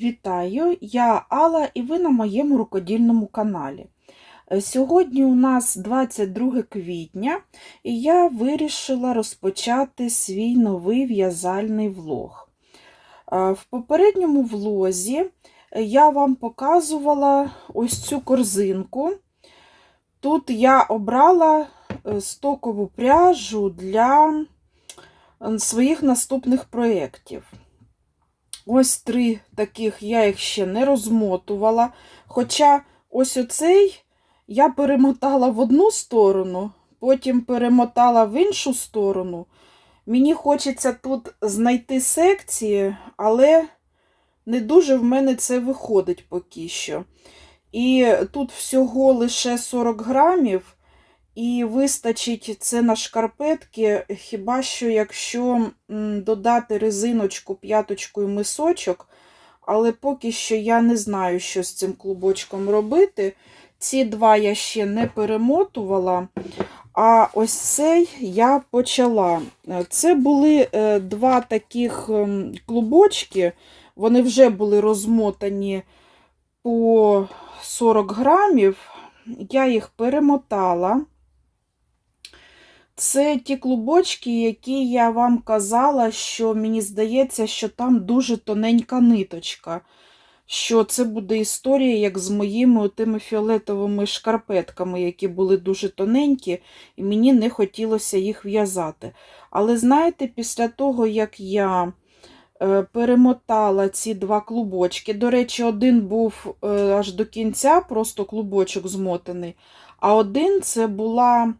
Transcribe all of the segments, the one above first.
Вітаю, я Алла і ви на моєму рукодільному каналі. Е, Сьогодні у нас 22 квітня, і я вирішила розпочати свій новий в'язальний влог. Е, В попередньому влозі я вам показувала ось цю корзинку. Тут я обрала е, стокову пряжу для е, своїх наступних проєктів. Ось три таких я їх ще не розмотувала. Хоча ось оцей я перемотала в одну сторону, потім перемотала в іншу сторону. Мені хочеться тут знайти секції, але не дуже в мене це виходить поки що. І тут всього лише 40 грамів, і вистачить це на шкарпетки, хіба що якщо додати резиночку, п'яточку і мисочок, але поки що я не знаю, що з цим клубочком робити. Ці два я ще не перемотувала, а ось цей я почала. Це були е, два таких ем, клубочки, вони вже були розмотані по 40 грамів. Я їх перемотала. Це ті клубочки, які я вам казала, що мені здається, що там дуже тоненька ниточка. Що це буде історія, як з моїми тими фіолетовими шкарпетками, які були дуже тоненькі, і мені не хотілося їх в'язати. Але знаєте, після того, як я е, перемотала ці два клубочки, до речі, один був е, аж до кінця, просто клубочок змотаний, а один це була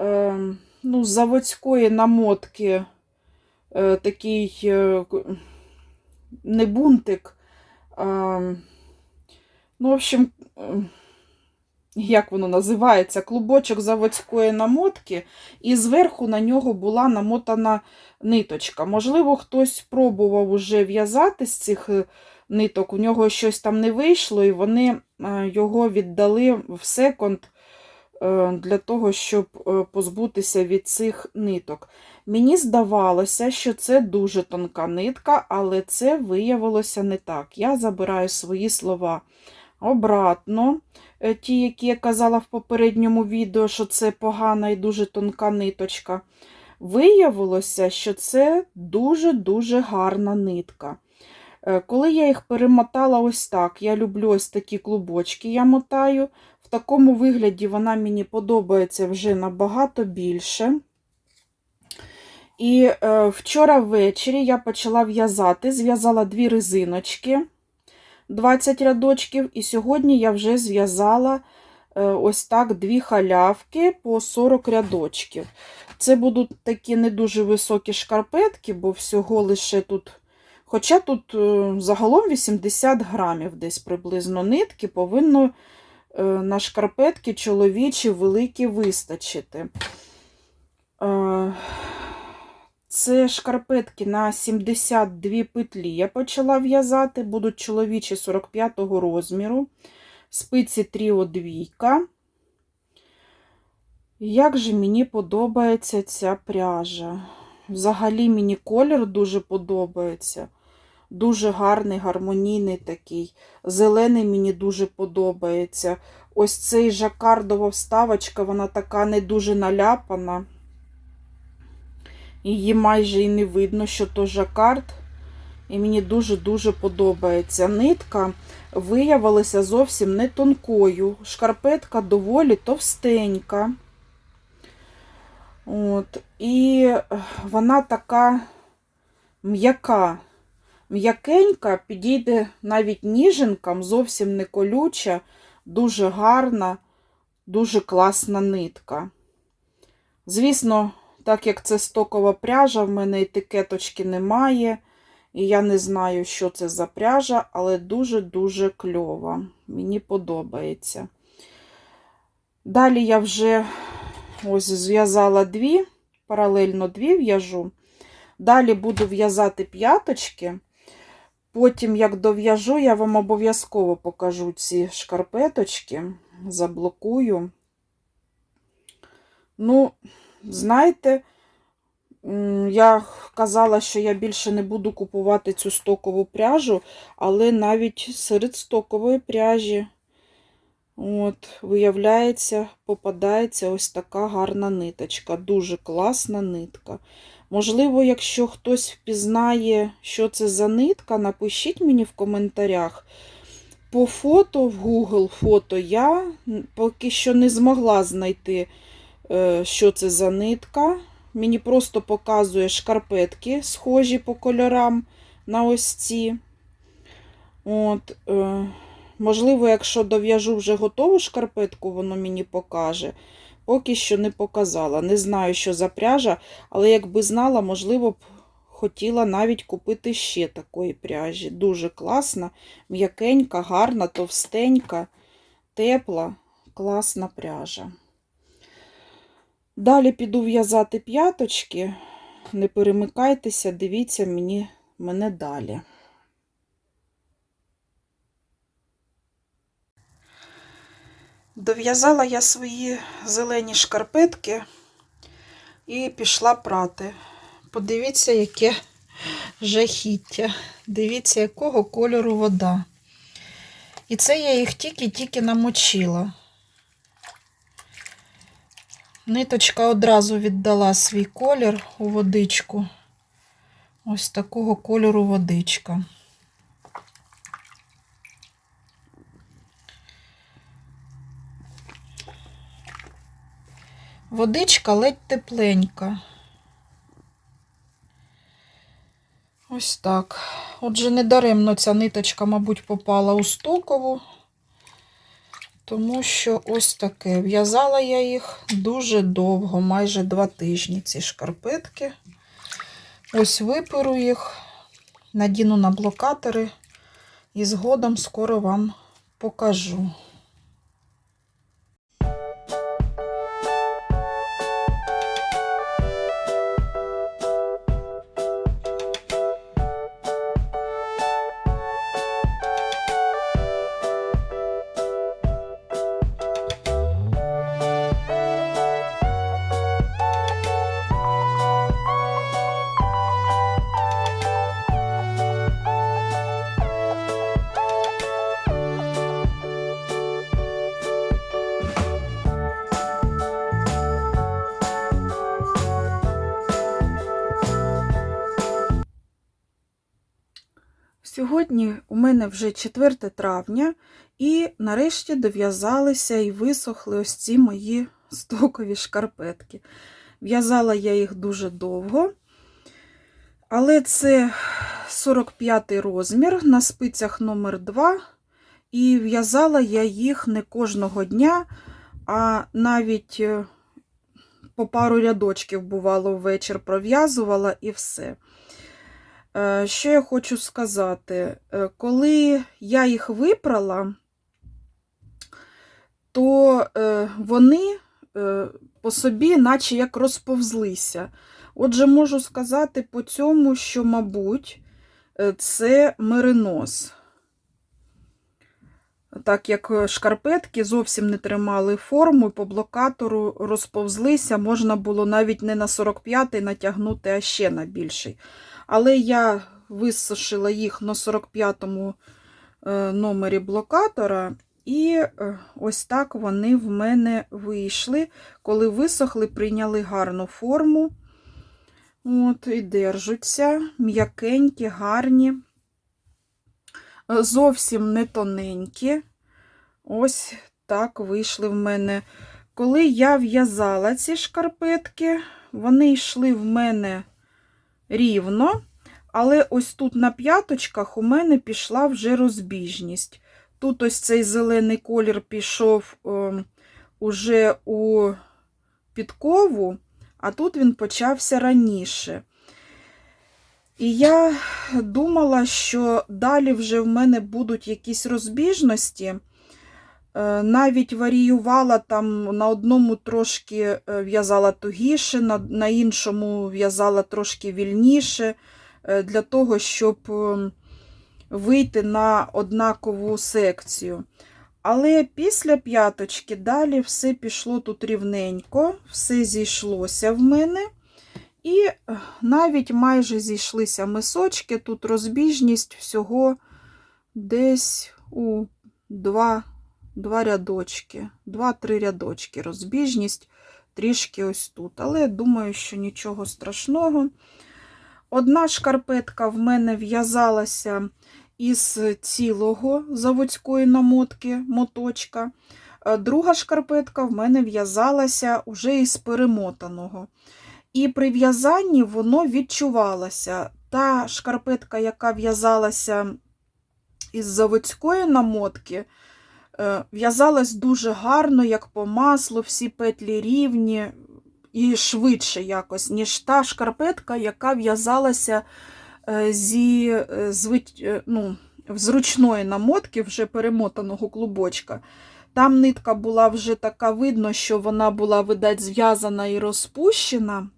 е, ну, заводської намотки е, такий е, не бунтик. Ем, Ну, в общем, ем, як воно називається? Клубочок заводської намотки, і зверху на нього була намотана ниточка. Можливо, хтось пробував уже в'язати з цих е, ниток, у нього щось там не вийшло, і вони е, його віддали в секонд е, для того, щоб е, позбутися від цих ниток. Мені здавалося, що це дуже тонка нитка, але це виявилося не так. Я забираю свої слова обратно, е, ті, які я казала в попередньому відео, що це погана і дуже тонка ниточка. Виявилося, що це дуже-дуже гарна нитка. Е, Коли я їх перемотала ось так, я люблю ось такі клубочки, я мотаю. В такому вигляді вона мені подобається вже набагато більше. І е, вчора ввечері я почала в'язати, зв'язала дві резиночки 20 рядочків, і сьогодні я вже зв'язала е, ось так дві халявки по 40 рядочків. Це будуть такі не дуже високі шкарпетки, бо всього лише тут, хоча тут е, загалом 80 грамів десь приблизно нитки, повинно на шкарпетки чоловічі великі вистачити. Е, це шкарпетки на 72 петлі. Я почала в'язати, будуть чоловічі 45-го розміру, спиці тріо двійка. Як же мені подобається ця пряжа. Взагалі мені колір дуже подобається. Дуже гарний, гармонійний такий. Зелений мені дуже подобається. Ось цей жакардова вставочка, вона така не дуже наляпана. Її майже і не видно, що то жакард. І мені дуже-дуже подобається. Нитка виявилася зовсім не тонкою. Шкарпетка доволі товстенька. От. І вона така м'яка. М'якенька, підійде навіть ніженкам, зовсім не колюча, дуже гарна, дуже класна нитка. Звісно, так як це стокова пряжа, в мене етикеточки немає. І я не знаю, що це за пряжа, але дуже-дуже кльова. Мені подобається. Далі я вже ось зв'язала дві, паралельно дві в'яжу. Далі буду в'язати п'яточки. Потім, як дов'яжу, я вам обов'язково покажу ці шкарпеточки, заблокую. Ну, знаєте, я казала, що я більше не буду купувати цю стокову пряжу, але навіть серед стокової пряжі, от, виявляється, попадається ось така гарна ниточка. Дуже класна нитка. Можливо, якщо хтось впізнає, що це за нитка, напишіть мені в коментарях. По фото в Google фото я поки що не змогла знайти, е, що це за нитка. Мені просто показує шкарпетки, схожі по кольорам на ось ці. От, е, можливо, якщо дов'яжу вже готову шкарпетку, воно мені покаже. Поки що не показала. Не знаю, що за пряжа, але якби знала, можливо б хотіла навіть купити ще такої пряжі. Дуже класна, м'якенька, гарна, товстенька, тепла, класна пряжа. Далі піду в'язати п'яточки. Не перемикайтеся, дивіться мені, мене далі. Дов'язала я свої зелені шкарпетки і пішла прати. Подивіться, яке жахіття. Дивіться, якого кольору вода. І це я їх тільки-тільки намочила. Ниточка одразу віддала свій колір у водичку. Ось такого кольору водичка. Водичка ледь тепленька. Ось так. Отже, недаремно ця ниточка, мабуть, попала у стокову, тому що ось таке. В'язала я їх дуже довго, майже два тижні, ці шкарпетки. Ось виперу їх, надіну на блокатори і згодом скоро вам покажу. Сьогодні у мене вже 4 травня, і нарешті дов'язалися і висохли ось ці мої стокові шкарпетки. В'язала я їх дуже довго, але це 45 розмір на спицях номер 2 і в'язала я їх не кожного дня, а навіть е, по пару рядочків, бувало, ввечір пров'язувала і все. Е, Що я хочу сказати? Е, Коли я їх випрала, то е, вони по собі, наче як розповзлися. Отже, можу сказати по цьому, що, мабуть, це меринос. Так як шкарпетки зовсім не тримали форму, по блокатору розповзлися, можна було навіть не на 45-й натягнути, а ще на більший. Але я висушила їх на 45-му е, номері блокатора, і е, ось так вони в мене вийшли. Коли висохли, прийняли гарну форму. От, І держаться, м'якенькі, гарні, Е, зовсім не тоненькі. Ось так вийшли в мене. Коли я в'язала ці шкарпетки, вони йшли в мене рівно, але ось тут на п'яточках у мене пішла вже розбіжність. Тут ось цей зелений колір пішов е, уже у підкову, а тут він почався раніше. І я думала, що далі вже в мене будуть якісь розбіжності. Е, Навіть варіювала там на одному трошки е, в'язала тугіше, на, на іншому в'язала трошки вільніше, е, для того, щоб ем, вийти на однакову секцію. Але після п'яточки далі все пішло тут рівненько, все зійшлося в мене. І навіть майже зійшлися мисочки. Тут розбіжність всього десь у два, два рядочки, два-три рядочки. Розбіжність трішки ось тут. Але думаю, що нічого страшного. Одна шкарпетка в мене в'язалася із цілого заводської намотки моточка. Е, Друга шкарпетка в мене в'язалася уже із перемотаного. І при в'язанні воно відчувалося. Та шкарпетка, яка в'язалася із заводської намотки, в'язалась дуже гарно, як по маслу, всі петлі рівні і швидше якось, ніж та шкарпетка, яка в'язалася е, зі е, е, ну, зручної намотки, вже перемотаного клубочка. Там нитка була вже така видно, що вона була, видать, зв'язана і розпущена.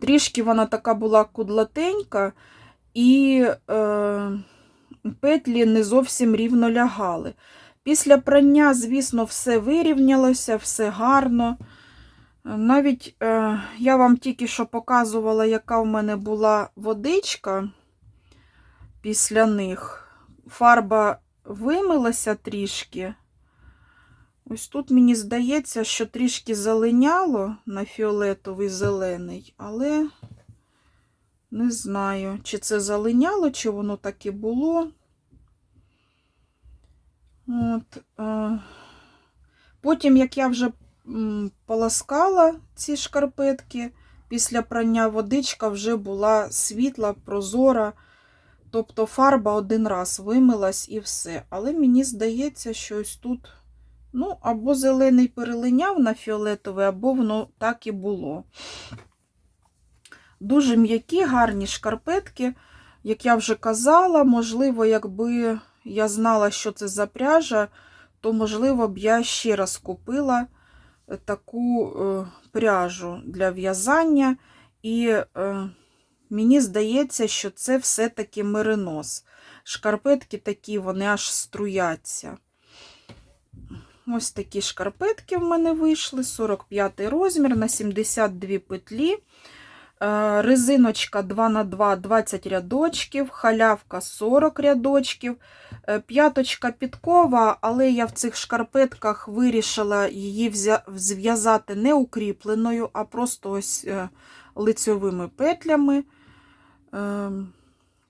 Трішки вона така була кудлатенька, і е, петлі не зовсім рівно лягали. Після прання, звісно, все вирівнялося, все гарно. Навіть е, я вам тільки що показувала, яка в мене була водичка після них. Фарба вимилася трішки. Ось тут мені здається, що трішки залиняло на фіолетовий зелений, але не знаю, чи це залиняло, чи воно так і було. От, е. Потім, як я вже м, полоскала ці шкарпетки, після прання водичка вже була світла, прозора. Тобто фарба один раз вимилась і все. Але мені здається, що ось тут. Ну, або зелений перелиняв на фіолетовий, або воно так і було. Дуже м'які, гарні шкарпетки. Як я вже казала, можливо, якби я знала, що це за пряжа, то, можливо, б я ще раз купила таку е, пряжу для в'язання. І е, мені здається, що це все-таки меринос. Шкарпетки такі, вони аж струяться. Ось такі шкарпетки в мене вийшли, 45 розмір на 72 петлі. Е, Резиночка 2х2 20 рядочків, халявка 40 рядочків, Е, п'яточка підкова, але я в цих шкарпетках вирішила її зв'язати не укріпленою, а просто ось е, лицьовими петлями.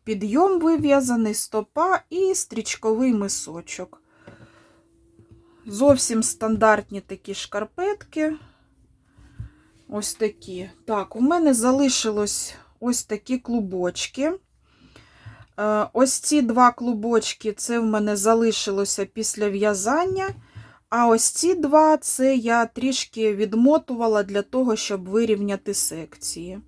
Підйом вив'язаний, стопа і стрічковий мисочок. Зовсім стандартні такі шкарпетки. Ось такі. Так, у мене залишилось ось такі клубочки. Е, Ось ці два клубочки це в мене залишилося після в'язання. А ось ці два це я трішки відмотувала для того, щоб вирівняти секції.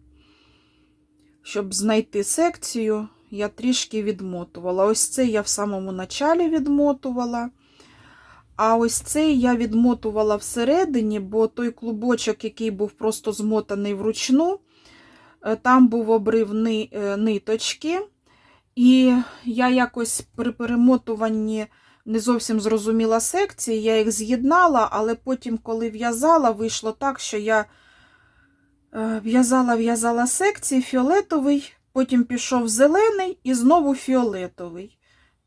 Щоб знайти секцію, я трішки відмотувала. Ось це я в самому началі відмотувала. А ось цей я відмотувала всередині, бо той клубочок, який був просто змотаний вручну, е, там був обрив е, ниточки. І я якось при перемотуванні не зовсім зрозуміла секції, я їх з'єднала, але потім, коли в'язала, вийшло так, що я е, в'язала-в'язала секції фіолетовий, потім пішов зелений і знову фіолетовий.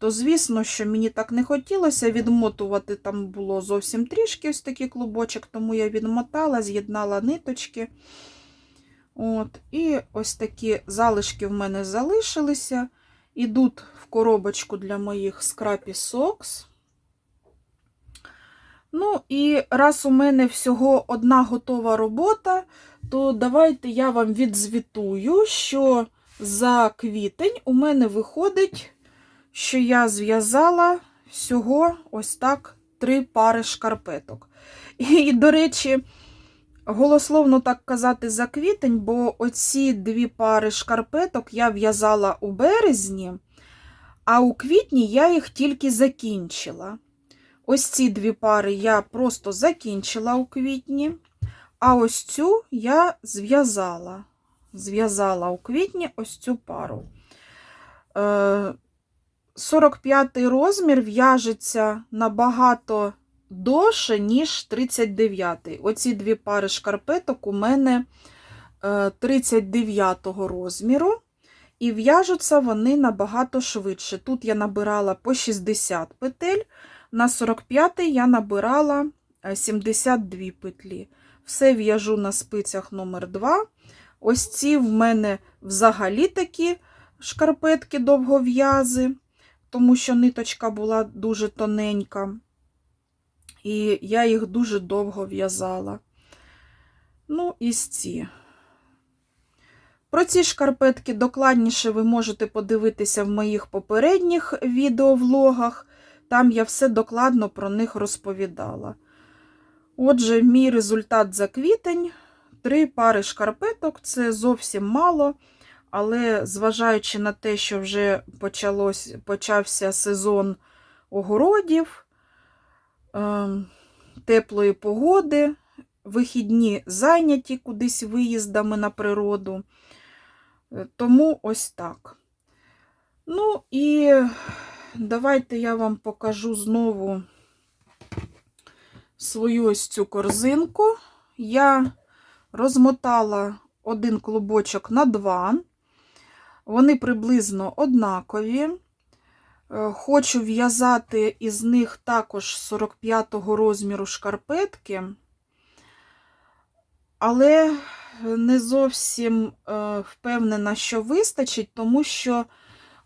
То, звісно, що мені так не хотілося відмотувати, там було зовсім трішки ось такий клубочок, тому я відмотала, з'єднала ниточки. От, І ось такі залишки в мене залишилися. Ідуть в коробочку для моїх Scrappy Socks. Ну, і раз у мене всього одна готова робота, то давайте я вам відзвітую, що за квітень у мене виходить, що я зв'язала всього ось так три пари шкарпеток. І, до речі, голословно так казати за квітень, бо оці дві пари шкарпеток я в'язала у березні, а у квітні я їх тільки закінчила. Ось ці дві пари я просто закінчила у квітні, а ось цю я зв'язала. Зв'язала у квітні ось цю пару. Е, 45 розмір в'яжеться набагато довше, ніж 39. Оці дві пари шкарпеток у мене е, 39 розміру, і в'яжуться вони набагато швидше. Тут я набирала по 60 петель, на 45 я набирала е, 72 петлі. Все в'яжу на спицях номер 2 Ось ці в мене взагалі такі шкарпетки довгов'язи, тому що ниточка була дуже тоненька. І я їх дуже довго в'язала. Ну, і ці. Про ці шкарпетки докладніше ви можете подивитися в моїх попередніх відеовлогах. Там я все докладно про них розповідала. Отже, мій результат за квітень. Три пари шкарпеток це зовсім мало, але зважаючи на те, що вже почалось, почався сезон огородів, е, теплої погоди, вихідні зайняті кудись виїздами на природу. Е, Тому ось так. Ну і давайте я вам покажу знову свою ось цю корзинку. Я розмотала один клубочок на два. Вони приблизно однакові. Е, Хочу в'язати із них також 45-го розміру шкарпетки, але не зовсім е, впевнена, що вистачить, тому що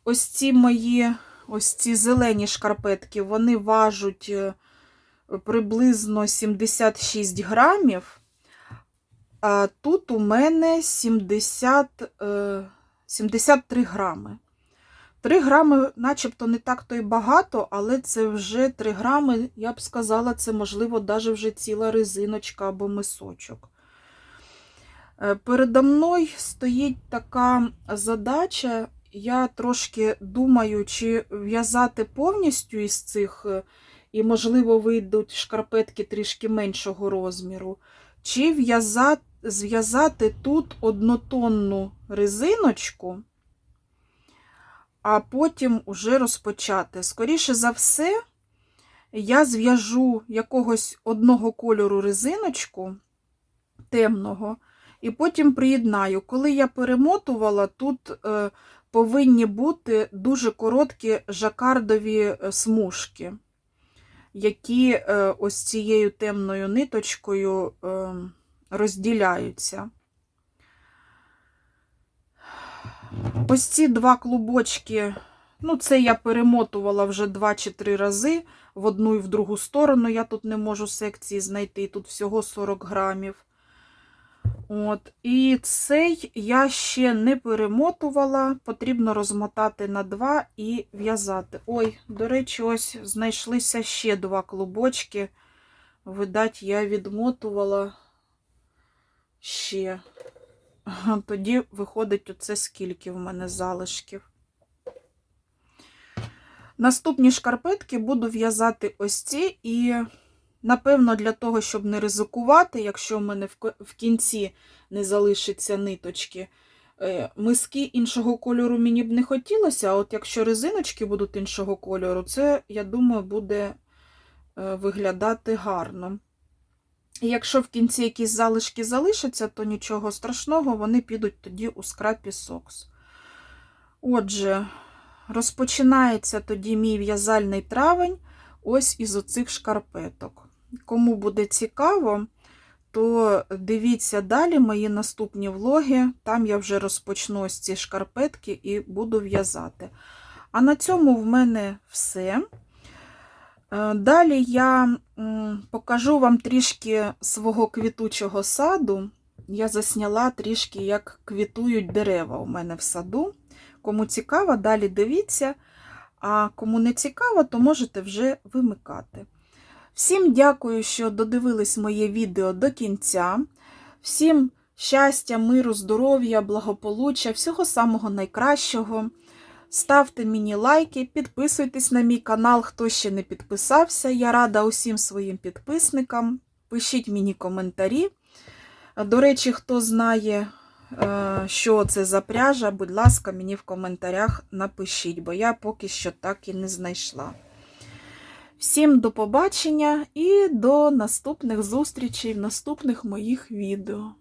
ось ці мої ось ці зелені шкарпетки, вони важуть е, приблизно 76 грамів. А тут у мене 70, е, 73 грами. 3 грами, начебто, не так то й багато, але це вже 3 грами, я б сказала, це, можливо, навіть вже ціла резиночка або мисочок. Е, Передо мною стоїть така задача. Я трошки думаю, чи в'язати повністю із цих, е, і, можливо, вийдуть шкарпетки трішки меншого розміру, чи в'язати, зв'язати тут однотонну резиночку, а потім уже розпочати. Скоріше за все, я зв'яжу якогось одного кольору резиночку темного, і потім приєднаю. Коли я перемотувала, тут е, повинні бути дуже короткі жакардові е, смужки, які е, ось цією темною ниточкою е, розділяються. Ось ці два клубочки, ну, це я перемотувала вже два чи три рази в одну і в другу сторону. Я тут не можу секції знайти, тут всього 40 грамів. От, І цей я ще не перемотувала, потрібно розмотати на два і в'язати. Ой, до речі, ось знайшлися ще два клубочки. Видать, я відмотувала ще. Тоді виходить оце скільки в мене залишків. Наступні шкарпетки буду в'язати ось ці, і, напевно, для того, щоб не ризикувати, якщо в мене в кінці не залишиться ниточки, е, миски іншого кольору мені б не хотілося, а от якщо резиночки будуть іншого кольору, це, я думаю, буде е, виглядати гарно. І якщо в кінці якісь залишки залишаться, то нічого страшного, вони підуть тоді у скрапі сокс. Отже, розпочинається тоді мій в'язальний травень ось із оцих шкарпеток. Кому буде цікаво, то дивіться далі мої наступні влоги. Там я вже розпочну ось ці шкарпетки і буду в'язати. А на цьому в мене все. Е, Далі я покажу вам трішки свого квітучого саду. Я засняла трішки, як квітують дерева у мене в саду. Кому цікаво, далі дивіться, а кому не цікаво, то можете вже вимикати. Всім дякую, що додивились моє відео до кінця. Всім щастя, миру, здоров'я, благополуччя, всього самого найкращого. Ставте мені лайки, підписуйтесь на мій канал, хто ще не підписався. Я рада усім своїм підписникам. Пишіть мені коментарі. До речі, хто знає, е, що це за пряжа, будь ласка, мені в коментарях напишіть, бо я поки що так і не знайшла. Всім до побачення і до наступних зустрічей в наступних моїх відео.